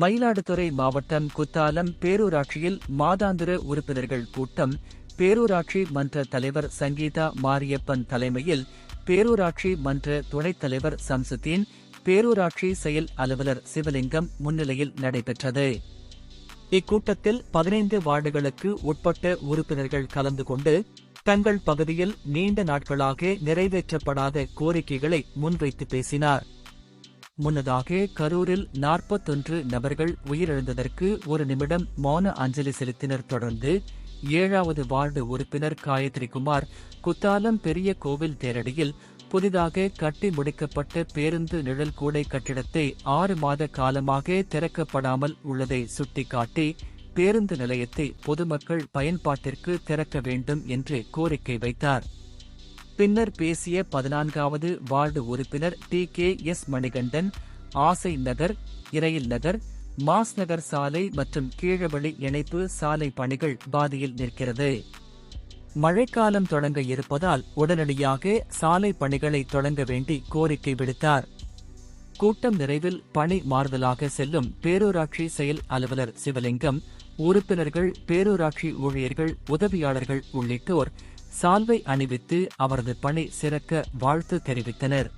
மயிலாடுதுறை மாவட்டம் குத்தாலம் பேரூராட்சியில் மாதாந்திர உறுப்பினர்கள் கூட்டம். பேரூராட்சி மன்ற தலைவர் சங்கீதா மாரியப்பன் தலைமையில் பேரூராட்சி மன்ற துணைத் தலைவர் சம்சுத்தீன் பேரூராட்சி செயல் அலுவலர் சிவலிங்கம் முன்னிலையில் நடைபெற்றது. இக்கூட்டத்தில் பதினைந்து வார்டுகளுக்கு உட்பட்ட உறுப்பினர்கள் கலந்து கொண்டு தங்கள் பகுதியில் நீண்ட நாட்களாக நிறைவேற்றப்படாத கோரிக்கைகளை முன்வைத்து பேசினார். முன்னதாக கரூரில் நாற்பத்தொன்று நபர்கள் உயிரிழந்ததற்கு ஒரு நிமிடம் மௌன அஞ்சலி செலுத்தினர். தொடர்ந்து ஏழாவது வார்டு உறுப்பினர் காயத்ரி குமார் குத்தாலம் பெரிய கோவில் தேரடியில் புதிதாக கட்டி முடிக்கப்பட்ட பேருந்து நிழல் கூடை கட்டிடத்தை ஆறு மாத காலமாக திறக்கப்படாமல் உள்ளதை சுட்டிக்காட்டி பேருந்து நிலையத்தை பொதுமக்கள் பயன்பாட்டிற்கு திறக்க வேண்டும் என்று கோரிக்கை வைத்தார். பின்னர் பேசிய பதினான்காவது வார்டு உறுப்பினர் டி கே எஸ் மணிகண்டன் ஆசை நகர் இரையில் நகர் மாஸ் நகர் சாலை மற்றும் கீழவழி இணைப்பு சாலை பணிகள் பாதியில் நிற்கிறது. மழைக்காலம் தொடங்க இருப்பதால் உடனடியாக சாலை பணிகளை தொடங்க வேண்டி கோரிக்கை விடுத்தார். கூட்டம் நிறைவில் பணி மாறுதலாக செல்லும் பேரூராட்சி செயல் அலுவலர் சிவலிங்கம் உறுப்பினர்கள் பேரூராட்சி ஊழியர்கள் உதவியாளர்கள் உள்ளிட்டோர் சால்வை அணிவித்து அவரது பணி சிறக்க வாழ்த்து தெரிவித்தனர்.